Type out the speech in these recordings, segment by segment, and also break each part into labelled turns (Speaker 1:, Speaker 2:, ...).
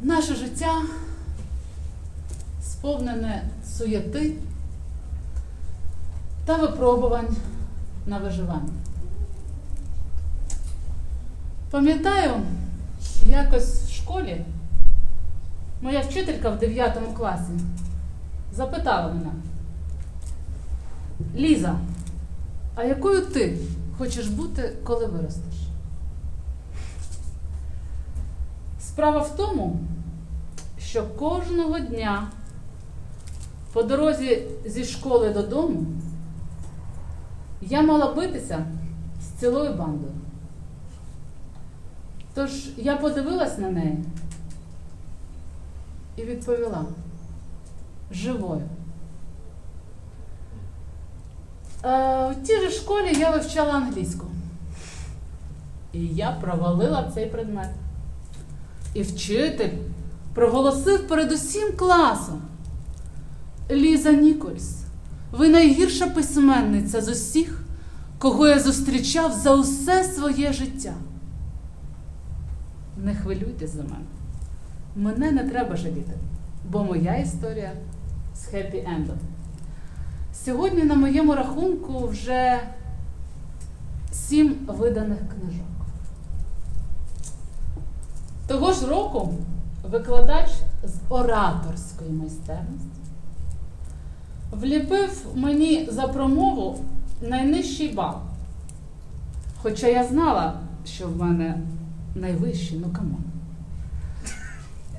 Speaker 1: наше життя сповнене суєти та випробувань на виживання. Пам'ятаю, якось в школі моя вчителька в 9 класі запитала мене, Ліза, а якою ти хочеш бути, коли виростеш? Справа в тому, що кожного дня по дорозі зі школи додому я мала битися з цілою бандою. Тож я подивилась на неї і відповіла живою. Е, в тій же школі я вивчала англійську. І я провалила цей предмет. І вчитель проголосив перед усім класом. Ліза Нікольс, ви найгірша письменниця з усіх, кого я зустрічав за усе своє життя. Не хвилюйтесь за мене. Мене не треба жаліти, бо моя історія з хеппі ендом. Сьогодні на моєму рахунку вже сім виданих книжок. Того ж року викладач з ораторської майстерності вліпив мені за промову найнижчий бал. Хоча я знала, що в мене найвищий, ну камон.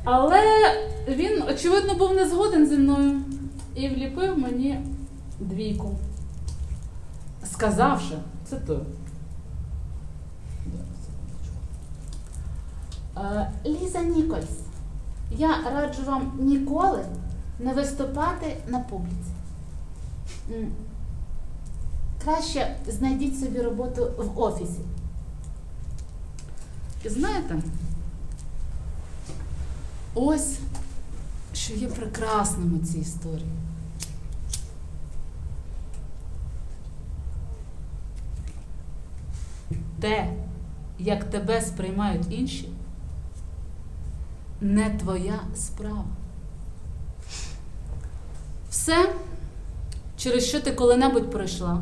Speaker 1: Але він, очевидно, був не згоден зі мною і вліпив мені двійку, сказавши, цитую. Е, Ліза Нікольс, я раджу вам ніколи не виступати на публіці. Краще знайдіть собі роботу в офісі. Знаєте, ось що є прекрасним у цій історії. Те, як тебе сприймають інші, не твоя справа. Все, через що ти коли-небудь пройшла,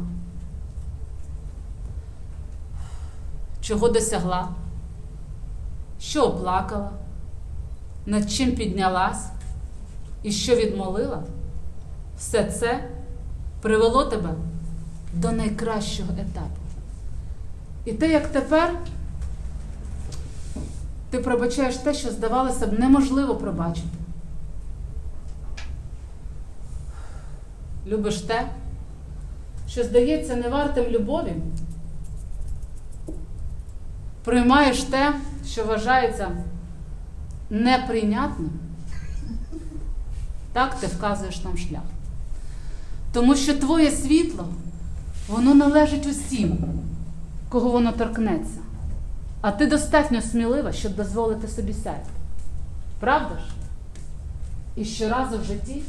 Speaker 1: чого досягла, що оплакала, над чим піднялась? І що відмолила, все це привело тебе до найкращого етапу. І те, як тепер ти пробачаєш те, що здавалося б неможливо пробачити. Любиш те, що здається невартим любові. Приймаєш те, що вважається неприйнятним. Так ти вказуєш нам шлях. Тому що твоє світло, воно належить усім, кого воно торкнеться. А ти достатньо смілива, щоб дозволити собі сяяти. Правда ж? І щоразу в житті,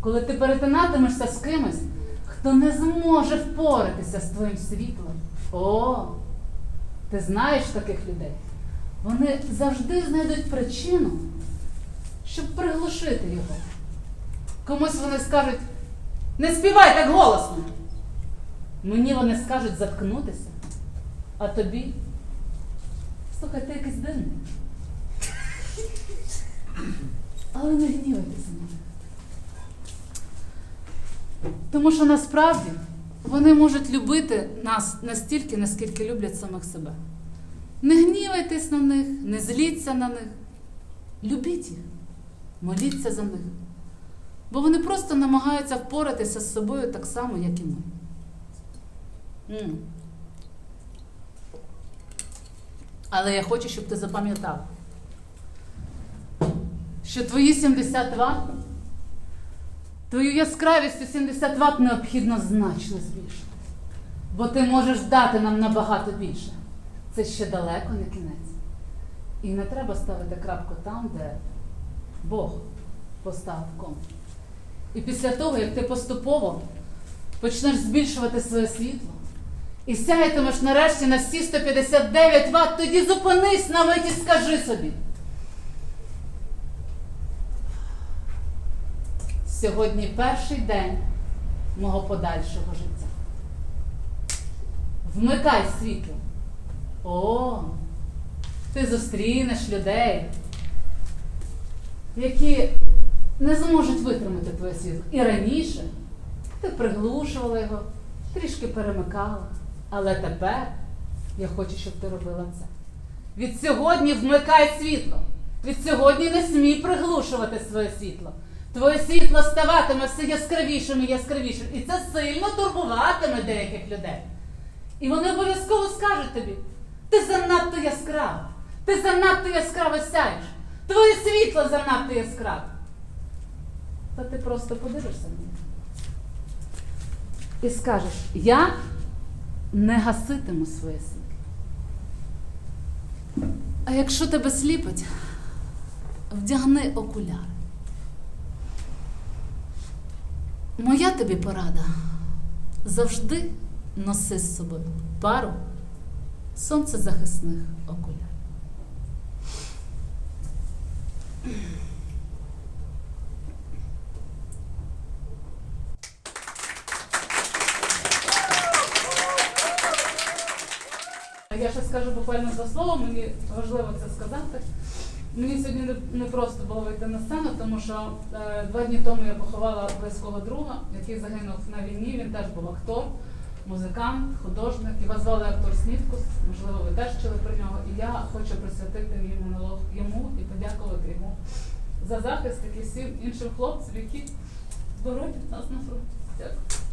Speaker 1: коли ти перетинатимешся з кимось, хто не зможе впоратися з твоїм світлом. О, ти знаєш таких людей. Вони завжди знайдуть причину, щоб приглушити його. Комусь вони скажуть, не співай так голосно. Мені вони скажуть заткнутися, а тобі. Слухай, ти якийсь дивний. Але не гнівайтеся на них. Тому що насправді вони можуть любити нас настільки, наскільки люблять самих себе. Не гнівайтесь на них, не зліться на них. Любіть їх, моліться за них. Бо вони просто намагаються впоратися з собою так само, як і ми. Але я хочу, щоб ти запам'ятав, що твої 70 Вт, твою яскравість у 70 Вт необхідно значно збільшити. Бо ти можеш дати нам набагато більше. Це ще далеко не кінець. І не треба ставити крапку там, де Бог поставив ком. І після того, як ти поступово почнеш збільшувати своє світло, і сяятимеш нарешті на всі 159 Вт, тоді зупинись на і скажи собі. Сьогодні перший день мого подальшого життя. Вмикай світло. О, ти зустрінеш людей, які не зможуть витримати твоє світло. І раніше ти приглушувала його, трішки перемикала. Але тепер я хочу, щоб ти робила це. Від сьогодні вмикай світло. Від сьогодні не смій приглушувати своє світло. Твоє світло ставатиме все яскравішим і яскравішим. І це сильно турбуватиме деяких людей. І вони обов'язково скажуть тобі: ти занадто яскрава, ти занадто яскраво сяєш, твоє світло занадто яскраве. Та ти просто подивишся на них і скажеш: я не гаситиму своє світло. А якщо тебе сліпить, вдягни окуляри. Моя тобі порада завжди носи з собою пару сонцезахисних окулярів. Я ще скажу буквально два слова, мені важливо це сказати. Мені сьогодні не, просто було вийти на сцену, тому що е, два дні тому я поховала близького друга, який загинув на війні. Він теж був актор, музикант, художник. Його звали Артур Снівкус. Можливо, ви теж чули про нього. І я хочу присвятити мій монолог йому і подякувати йому за захист, як і всім іншим хлопцям, які боронять нас на фронті. Дякую.